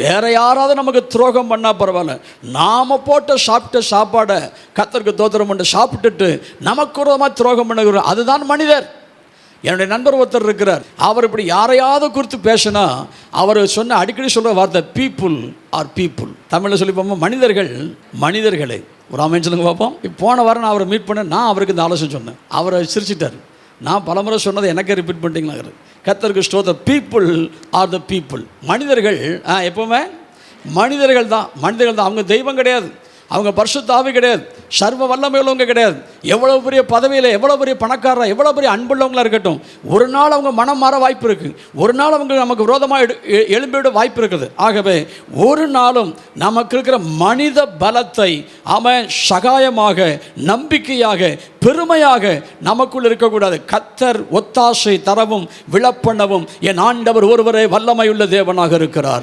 வேற யாராவது நமக்கு துரோகம் பண்ணால் பரவாயில்ல. நாம் போட்ட சாப்பிட்ட சாப்பாடை கத்தருக்கு தோத்திரம் பண்ணி சாப்பிட்டுட்டு நமக்கு விரோதமாக துரோகம் பண்ணுகிறோம் அதுதான் மனிதர். என்னுடைய நண்பர் ஒருத்தர் இருக்கிறார். அவர் இப்படி யாரையாவது குறித்து பேசினா அவர் சொன்ன அடிக்கடி சொல்கிற வார்த்தை பீப்புள் ஆர் பீப்புள் தமிழில் சொல்லி பார்ப்போம் மனிதர்கள் மனிதர்களை. ஒரு அமைச்சலுங்க பார்ப்போம். இப்போ போன வாரம் நான் அவரை மீட் பண்ண நான் அவருக்கு இந்த ஆலோசனை சொன்னேன். அவரை சிரிச்சிட்டார். நான் பலமுறை சொன்னதை எனக்கே ரிப்பீட் பண்ணிட்டீங்களா கத்தருக்கு the people are the people மனிதர்கள் ஆ, மனிதர்கள் தான். மனிதர்கள் தான். அவங்க தெய்வம் கிடையாது. அவங்க பரிசுத்த கிடையாது. சர்வ வல்லமை உள்ளவங்க கிடையாது. எவ்வளோ பெரிய பதவியில் எவ்வளோ பெரிய பணக்காரரா எவ்வளோ பெரிய அன்புள்ளவங்களா இருக்கட்டும். ஒரு நாள் அவங்க மனம் மாற வாய்ப்பு இருக்குது ஒரு நாள் அவங்க நமக்கு விரோதமாக எடு எ- எழும்பிவிட வாய்ப்பு இருக்குது. ஆகவே ஒரு நாளும் நமக்கு இருக்கிற மனித பலத்தை அவன் சகாயமாக நம்பிக்கையாக பெருமையாக நமக்குள் இருக்கக்கூடாது. கத்தர் ஒத்தாசை தரவும் விழப்பண்ணவும் என் ஆண்டவர் ஒருவரே வல்லமையுள்ள தேவனாக இருக்கிறார்.